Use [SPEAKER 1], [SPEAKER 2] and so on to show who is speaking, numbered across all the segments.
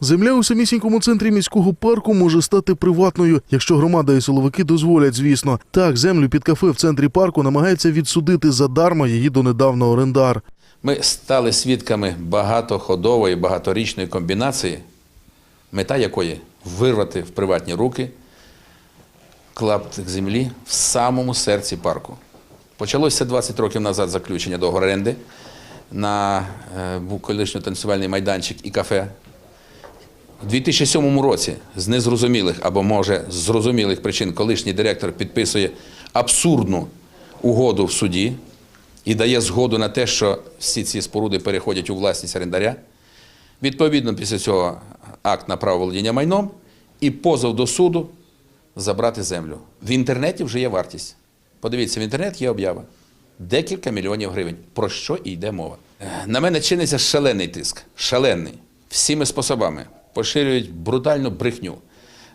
[SPEAKER 1] Земля у самісінькому центрі міського парку може стати приватною, якщо громада і силовики дозволять, звісно. Так, землю під кафе в центрі парку намагається відсудити задарма її донедавна орендар.
[SPEAKER 2] Ми стали свідками багатоходової, багаторічної комбінації, мета якої вирвати в приватні руки клаптик землі в самому серці парку. Почалося 20 років назад заключення договору оренди на е, колишній танцювальний майданчик і кафе. У 2007 році з незрозумілих або може з зрозумілих причин колишній директор підписує абсурдну угоду в суді і дає згоду на те, що всі ці споруди переходять у власність орендаря. Відповідно, після цього акт на право володіння майном і позов до суду забрати землю. В інтернеті вже є вартість. Подивіться, в інтернеті є об'ява. Декілька мільйонів гривень. Про що йде мова? Е, На мене чиниться шалений тиск. Шалений. Всіми способами поширюють брутальну брехню,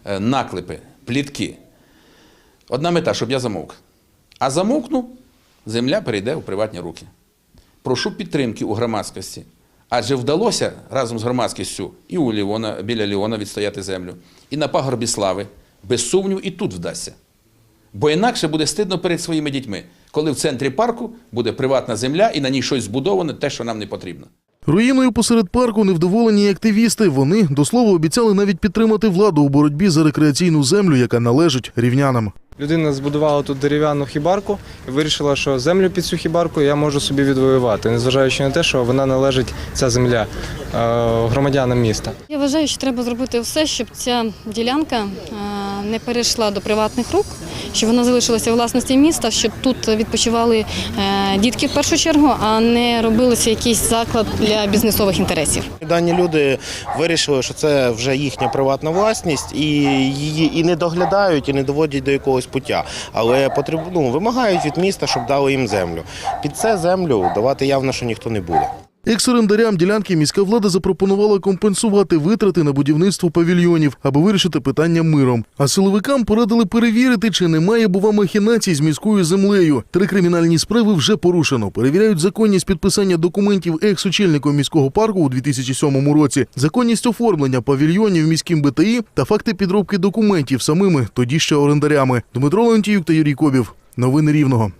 [SPEAKER 2] е, наклепи, плітки. Одна мета, щоб я замовк. А замовкну, земля перейде у приватні руки. Прошу підтримки у громадськості. Адже вдалося разом з громадськістю і у Ліона, біля Ліона відстояти землю, і на пагорбі слави. Без сумніву, і тут вдасться. Бо інакше буде стидно перед своїми дітьми, коли в центрі парку буде приватна земля і на ній щось збудоване, те, що нам не потрібно.
[SPEAKER 1] Руїною посеред парку невдоволені активісти. Вони до слова обіцяли навіть підтримати владу у боротьбі за рекреаційну землю, яка належить рівнянам.
[SPEAKER 3] Людина збудувала тут дерев'яну хібарку і вирішила, що землю під цю хібарку я можу собі відвоювати, незважаючи на те, що вона належить ця земля е, громадянам міста.
[SPEAKER 4] Я вважаю, що треба зробити все, щоб ця ділянка е, не перейшла до приватних рук, щоб вона залишилася у власності міста, щоб тут відпочивали е, дітки в першу чергу, а не робилося якийсь заклад для бізнесових інтересів.
[SPEAKER 5] Дані люди вирішили, що це вже їхня приватна власність, і її і не доглядають, і не доводять до якогось пуття. Але потреб, ну, вимагають від міста, щоб дали їм землю. Під це землю давати явно, що ніхто не буде.
[SPEAKER 1] Екс-орендарям ділянки міська влада запропонувала компенсувати витрати на будівництво павільйонів, аби вирішити питання миром. А силовикам порадили перевірити, чи немає бува махінацій з міською землею. Три кримінальні справи вже порушено. Перевіряють законність підписання документів екс-очільником міського парку у 2007 році, законність оформлення павільйонів міським БТІ та факти підробки документів самими тоді ще орендарями. Дмитро Леонтіюк та Юрій Кобів. Новини Рівного.